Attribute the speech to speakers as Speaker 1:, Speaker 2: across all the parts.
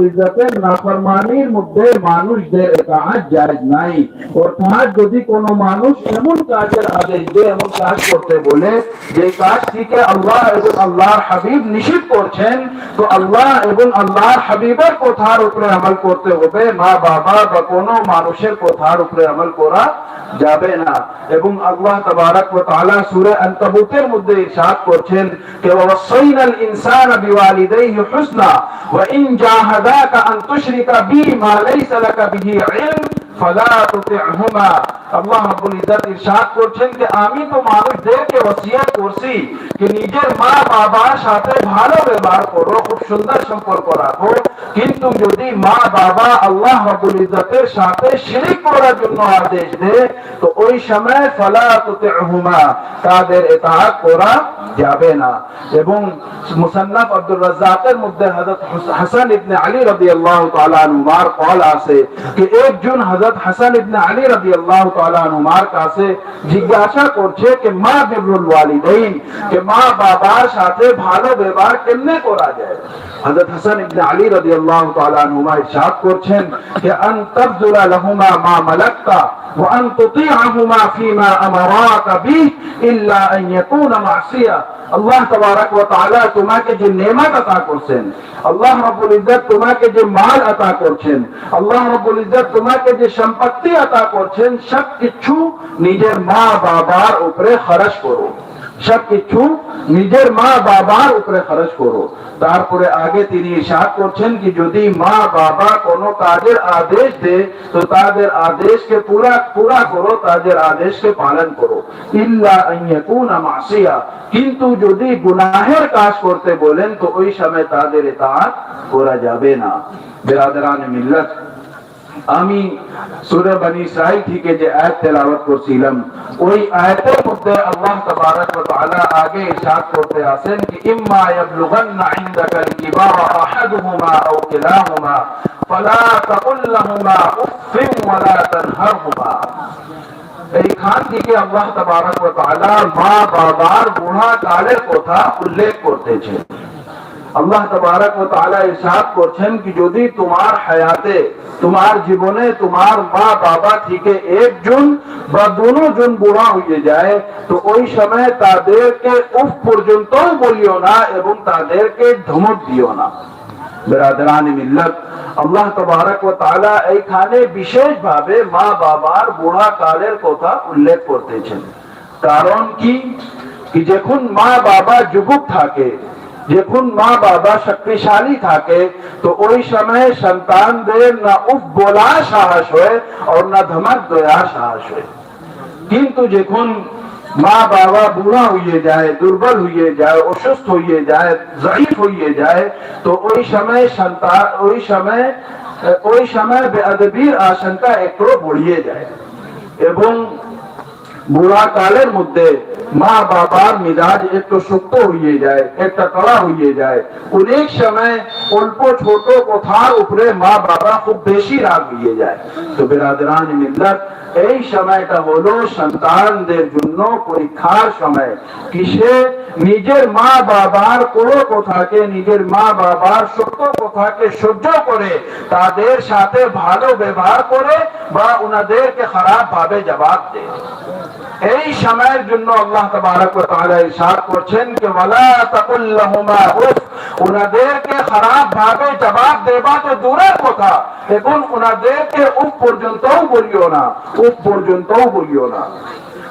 Speaker 1: ইজ্জতের নাফরমানির মধ্যে মানুষদের একাজ জায়েজ নাই। অর্থাৎ যদি কোনো মানুষ এমন কাজের আদেশ দেয়, এমন কাজ করতে বলে, যে কাজ থেকে আল্লাহ এবং আল্লাহর হাবিব নিষিদ্ধ করছেন, তো আল্লাহ এবং আল্লাহর হাবিবের কথার উপরে আমল করতে হবে। মা বাবা বা কোনো মানুষের কথার উপরে আমল করা যাবে না। এবং আল্লাহ তাবারাক ওয়া তাআলা সূরা আনকাবুতের মধ্যে ইরশাদ করছেন যে ওয়াসাইনাল ইনসানা বিওয়ালিদাইহি হুসনা, ওয়া ইন জাহাদাকা আন তুশরিকা বি মা লাইসা লাকা বিহি ইলম। আল্লাহ আল্লাহ আদেশ দেয়, তো ওই সময় ফালা তাদের ইতাআত করা যাবে না। এবং মুসান্নাফ আব্দুর রাজ্জাকের মধ্যে হযরত হাসান ইবনে আলী রাদিয়াল্লাহু তাআলা আনহুমার কল আছে যে একজন হযরত হাসান ইবনে আলী রাদিয়াল্লাহু তাআলা আনহুমার কাছে জিজ্ঞাসা করছে যে মা বিরুল ওয়ালিদাইন যে মা বাবার সাথে ভালো ব্যবহার কেমনে করা যায় হযরত হাসান ইবনে আলী রাদিয়াল্লাহু তাআলা আনহুমা ইরশাদ করছেন যে, আন তাবযুলা লাহুমা মা মালাকতা ওয়া আন তুতি'হুমা ফিমা আমারাকা বিহি ইল্লা আন ইয়াকুনা মাসিয়া। আল্লাহ তাবারাক ওয়া তাআলা তোমাকে যে নেমাত আতা করছেন, আল্লাহ রাব্বুল ইজ্জত তোমাকে যে মাল আতা করছেন, আল্লাহ রাব্বুল ইজ্জত তোমাকে যে সম্পত্তি আতা করছেন সব কিছু নিজের মা বাবার উপরে খরচ করো সব কিছু নিজের মা বাবার উপরে খরচ করো। তারপরে আগে তিনি ইরশাদ করছেন কি যদি মা বাবা কোনো কাজের আদেশ দে তো তাদের আদেশকে পুরা পুরা করো, তাদের আদেশকে পালন করো। ইল্লা আন মাসিয়া। কিন্তু যদি গুনাহের কাজ করতে বলেন, তো ওই সময় তাদের ইতাআত করা যাবে না। বেরাদরান মিল্লাত, আমি সূরা বনি ইসরাইল থেকে যে আয়াত তেলাওয়াত করছিলাম, ওই আয়াতের মধ্যে আল্লাহ তাবারক ওয়া তাআলা আগে ইরশাদ করতে আছেন কি ইম্মা ইয়াবলুগান্না ইনদাকা আল-কিবারা আহাদুহুমা আও কিলাহুমা ফালা তাকুল লাহুমা উফফিন ওয়া লা তানহারহুমা এইখান থেকে আল্লাহ তাবারক ওয়া তাআলা মা বাবার বুড়া কালের কথা উল্লেখ করতেছেন আল্লাহ তবারক ও তাআলা ইরশাদ করছেন কি যদি তোমার হায়াতে, তোমার জীবনে তোমার মা বাবা থেকে একজন বা দুনো জন বুড়া হয়ে যায়, তো ওই সময় তাদেরকে উফ পর্যন্ত বলিও না এবং তাদেরকে ধমক দিও না। বাবার বুড়া কালের কথা উল্লেখ করতেছেন। কারণ কি যখন মা বাবা যুবক থাকে যখন মা বাবা শক্তিশালী থাকে, তো ওই সময় সন্তানদের না উফ সাহস হয়, আর না ধমক দেওয়া সাহস হয়। কিন্তু যখন মা বাবা বুড়া হয়ে যায়, দুর্বল হয়ে যায়, অসুস্থ হয়ে যায়, জয়ীফ হয়ে যায়, তো ওই সময় সন্তান, ওই সময় ওই সময় বেআদবির আশঙ্কা একটু বড়িয়ে যায়। এবং বুড়া কালের মধ্যে মা বাবার মিজাজ একটু শক্ত হয়ে যায়, একটা কড়া হয়ে যায়। অনেক সময় অল্প ছোট কথার উপরে মা বাবা খুব বেশি রাগ হয়ে যায়। তো বেরাদরান মিল্লাত, এই সময়টা হলো সন্তানদের জন্য পরীক্ষার সময়। কিসে? নিজের মা বাবার কোনো কথাকে, নিজের মা বাবার সত্য কথাকে সহ্য করে, তাদের সাথে ভালো ব্যবহার করে বা ওনাদেরকে খারাপ ভাবে জবাব দেয়। এই সময়ের জন্য আল্লাহ তাবারক ওয়া তাআলা ইরশাদ করছেন যে, ওয়ালা তাকুল লাহুমা উফ, উনাদেরকে খারাপ ভাবে জবাব দেবা তো দূরের কথা। এবং উনাদেরকে উফ পর্যন্তও বলিও না, উফ পর্যন্তও বলিও না।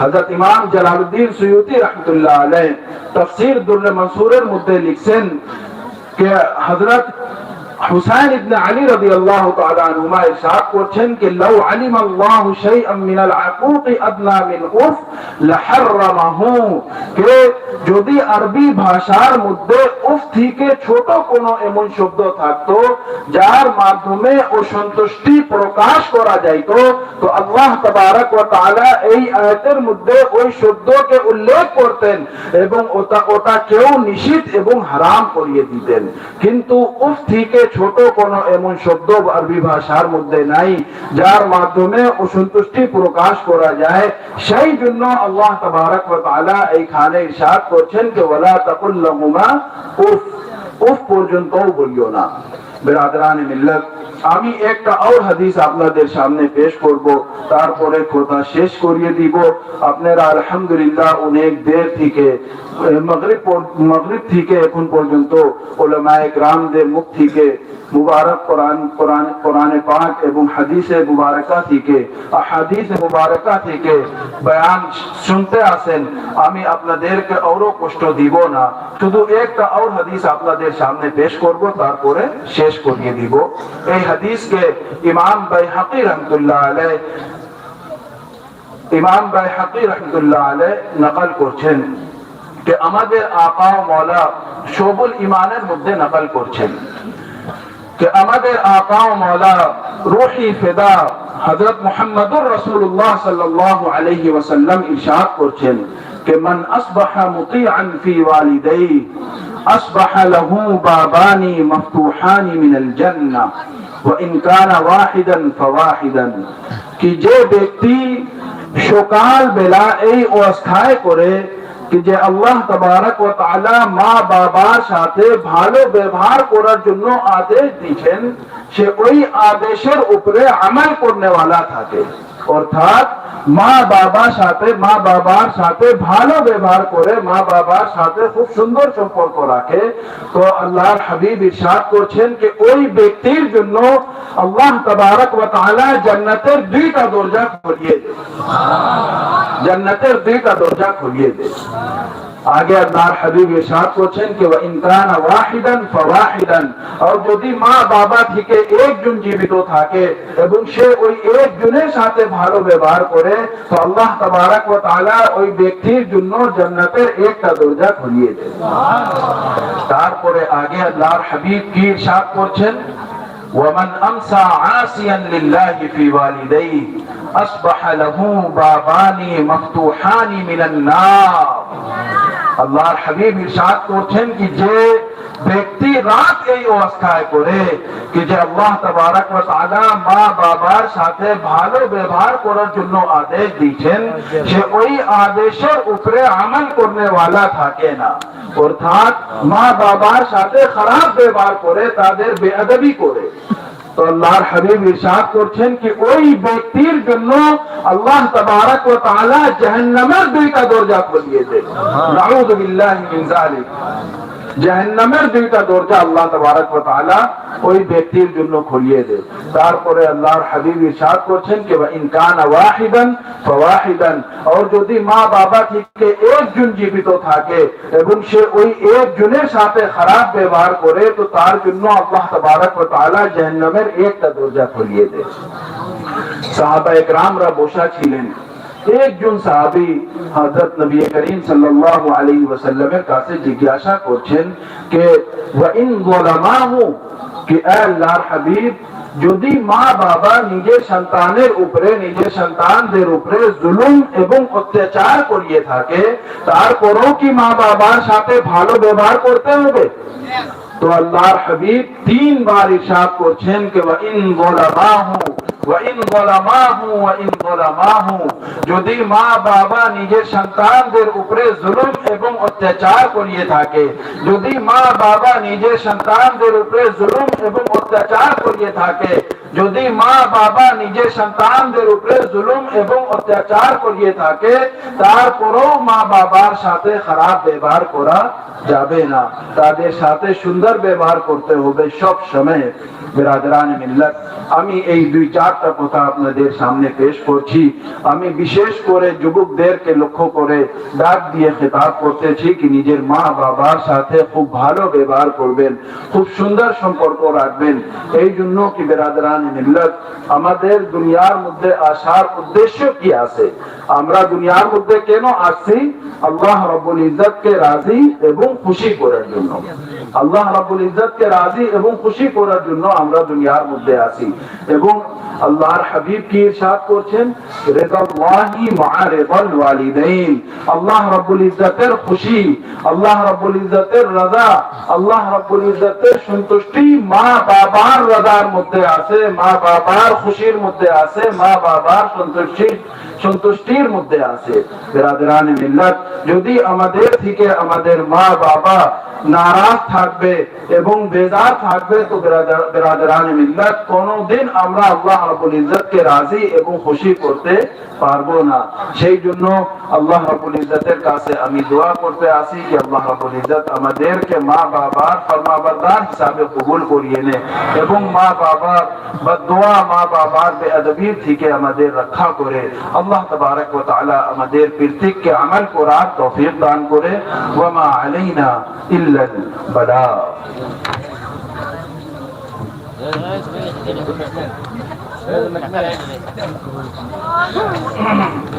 Speaker 1: হযরত ইমাম জালালউদ্দিন সুয়ুতি রাহমাতুল্লাহ আলাইহি তাফসীর দুররে মনসুরের মধ্যে লিখছেন যে, হযরত হুসাইন ইবনে আলী রাদিয়াল্লাহু তাআলা আনহুমা ইরশাদ করছেন যে, লাউ আলিম আল্লাহু আদনা মিন উফ কে যদি আরবি ভাষার মধ্যে উফ থেকে ছোট কোন এমন শব্দ থাকতো, যার মাধ্যমে অসন্তুষ্টি প্রকাশ করা যাইতো, তো আল্লাহ তাবারক ওয়া তাআলা এই আয়াতের মধ্যে ওই শব্দকে উল্লেখ করতেন এবং ওটা ওটা কেউ নিষিদ্ধ এবং হারাম করিয়ে দিতেন। কিন্তু উফ থেকে ছোট কোন এমন শব্দ আরবি ভাষার মধ্যে নাই, যার মাধ্যমে অসন্তুষ্টি প্রকাশ করা যায়। সেই জন্য আল্লাহ তাবারক ওয়া তাআলা এইখানে ইরশাদ করছেন যে, ওয়ালা তাকুল লাহুমা উফ উফ পর্যন্তও বলিও না। বেরাদরান মিল্লত। আমি একটা আর হাদিস আপনাদের সামনে পেশ করব, তারপরে কথা শেষ করিয়ে দিব। আপনারা আলহামদুলিল্লাহ অনেক দের থেকে মগরিব মগরিব থেকে এখন পর্যন্ত ওলামায়ে গ্রামদের মুখ থেকে মুবারক কোরআন কোরআন, কোরআনে পাক এবং হাদিসে মুবারকা থেকে হাদিসে মুবারকা থেকে বয়ান শুনতে আসেন আমি আপনাদেরকে আরও কষ্ট দিব না। শুধু একটা আর হাদিস আপনাদের সামনে পেশ করব, তারপরে শেষ পেশ করিয়ে দিব। এই হাদিসকে ইমাম বাই হাকি রহমতুল্লাহ আলাই ইমাম বাই হাকি রহমতুল্লাহ আলাই নকল করছেন যে আমাদের আকা মৌলা শোবুল ইমানের মধ্যে নকল করছেন। যে আমাদের আকা মৌলা রুহি ফেদা হজরত মোহাম্মদুর রসুল্লাহ সাল্লাহ আলহি ওয়াসাল্লাম ইরশাদ করছেন যে, মান আসবাহা মুতিআন ফি ওয়ালিদাই اصبح له بابان مفتوحان من الجنه وان كان واحدا فواحدا کہ যে ব্যক্তি সকাল বেলা এই অবস্থায় করে কি যে আল্লাহ তবারক ও তাআলা মা বাবার সাথে ভালো ব্যবহার করার জন্য আদেশ দিয়েছেন সে ওই আদেশের উপরে আমল করনেওয়ালা থাকে অর্থাৎ মা বাবার সাথে, মা বাবার সাথে ভালো ব্যবহার করে, মা বাবার সাথে খুব সুন্দর সম্পর্ক রাখে। তো আল্লাহর হাবিব ইরশাদ করছেন যে ওই ব্যক্তির জন্য আল্লাহ তবারক ও তাআলা জান্নাতের দুইটা দরজা খুলিয়ে দেয় জান্নাতের দুইটা দরজা খুলিয়ে দেয় আগে আল্লাহর হাবিব ইরশাদ করছেন যে ইন কানা ওয়াহিদান ফাওয়াহিদান। আর যদি মা বাবা থেকে একজন জীবিত থাকে এবং সে ওই একজনের সাথে ভালো ব্যবহার করে তো আল্লাহ তাবারক ওয়া তাআলা ওই ব্যক্তির জন্য জান্নাতের একটা দরজা খুলিয়ে দেয় তারপরে আগে আল্লাহর হাবিব কি ইরশাদ করছেন? ومن أمسى عاصيا لله في والديه أصبح له بابان مفتوحان من النار. আল্লাহর হাবিব ইরশাদ করছেন কি যে ব্যক্তি রাত এই অবস্থায় করে, কি যে আল্লাহ তাবারক ওয়া তাআলা মা বাবার সাথে ভালো ব্যবহার করার জন্য আদেশ দিয়েছেন, সে ওই আদেশের উপরে আমল করনে ওয়ালা থাকে না। অর্থাৎ মা বাবার সাথে খারাপ ব্যবহার করে, তাদের বেয়াদবি করে। তো আল্লাহর হাবিব ইরশাদ করছেন কি ওই ব্যক্তির জন্য আল্লাহ তাবারক ওয়া তাআলা জাহান্নামের দুইটা দরজা খুলিয়ে দেন নাউযু বিল্লাহি মিন যালিক জাহান্নামের দুইটা দরজা আল্লাহ তাবারক ওই ব্যক্তির জন্য খুলিয়ে দেন। তারপরে আল্লাহর হাবিব ইরশাদ করছেন কি ইন কানা ওয়াহিদান আর যদি মা বাবা থেকে একজন জীবিত থাকে এবং সে ওই একজনের সাথে খারাপ ব্যবহার করে, তো তার জন্য আল্লাহ তাবারক তাআলা জাহান্নামের একটা দরজা খুলিয়ে দেন। সাহাবা একরামরা বসা ছিলেন। একজন সাহাবী হযরত নবী করিম সাল্লাল্লাহু আলাইহি ওয়াসাল্লামের কাছে জিজ্ঞাসা করছেন যে ওয়া ইন যালামাহু কি এ আল্লাহর হাবিব যদি মা বাবা নিজের সন্তানের উপরে নিজের সন্তানদের উপরে জুলুম এবং অত্যাচার করিয়ে থাকে তারপরেও কি মা বাবার সাথে ভালো ব্যবহার করতে হবে তো আল্লাহর হাবিব তিনবার ইরশাদ করছেন যে ওয়া ইন যালামাহু ওয়া ইন যালামাহু ওয়া ইন যালামাহু যদি মা বাবা নিজের সন্তানদের উপরে জুলুম এবং অত্যাচার করিয়ে থাকে যদি মা বাবা নিজের সন্তানদের উপরে জুলুম এবং অত্যাচার করিয়ে থাকে যদি মা বাবা নিজের সন্তানদের উপরে জুলুম এবং অত্যাচার করিয়ে থাকে, তারপরেও মা বাবার সাথে খারাপ ব্যবহার করা যাবে না। তাদের সাথে সুন্দর ব্যবহার করতে হবে সব সময়। বিরাদরান মিল্লাত, আমি এই দুই চারটা কথা আপনাদের সামনে পেশ করছি। আমি বিশেষ করে যুবকদেরকে লক্ষ্য করে ডাক দিয়ে খেতাব করতেছি কি নিজের মা বাবার সাথে খুব ভালো ব্যবহার করবেন, খুব সুন্দর সম্পর্ক রাখবেন। এই জন্য কি আমাদের দুনিয়ার মধ্যে আসার উদ্দেশ্য কি আছে? আমরা দুনিয়ার মধ্যে কেন আসছি? আল্লাহ রব্বুল ইজ্জতকে রাজি এবং খুশি করার জন্য। আল্লাহ রাব্বুল ইজ্জতকে রাজি এবং খুশি করার জন্য আমরা দুনিয়ার মধ্যে আছি। এবং আল্লাহর হাবিব কি ইরশাদ করছেন? রিদাল্লাহি মা রিদাল ওয়ালিদাইন। আল্লাহ রাব্বুল ইজ্জতের খুশি, আল্লাহ রাব্বুল ইজ্জতের রাজা, আল্লাহ রাব্বুল ইজ্জতের সন্তুষ্টি মা বাবার রাজার মধ্যে আছে। মা বাবার খুশির মধ্যে আছে মা বাবার সন্তুষ্টির সন্তুষ্টির মধ্যে আছে। বেরাদানি মিল্লাত, যদি আমাদের থেকে আমাদের মা, বাবা নারাজ থাকবে এবং বেজার থাকবে, তো বেরাদানি মিল্লাত, কোনোদিন আমরা আল্লাহ রাবুল ইজতকে রাজি এবং খুশি করতে পারব না। সেই জন্য আল্লাহ রাবুল ইজতের কাছে আমি দোয়া করতে আসি যে আল্লাহ রাবুল ইজত আমাদেরকে মা, বাবার ফরমাবরদার হিসাবে কবুল করিয়ে নে এবং মা, বাবার বা দোয়া মা, বাবার বেআদবির থেকে আমাদের রক্ষা করে। আল্লাহ আল্লাহ তবারক ও তাআলা আমাদের প্রত্যেককে আমল করার তৌফিক দান করে ওয়া মা আলাইনা ইল্লাল বালা
Speaker 2: Thank you.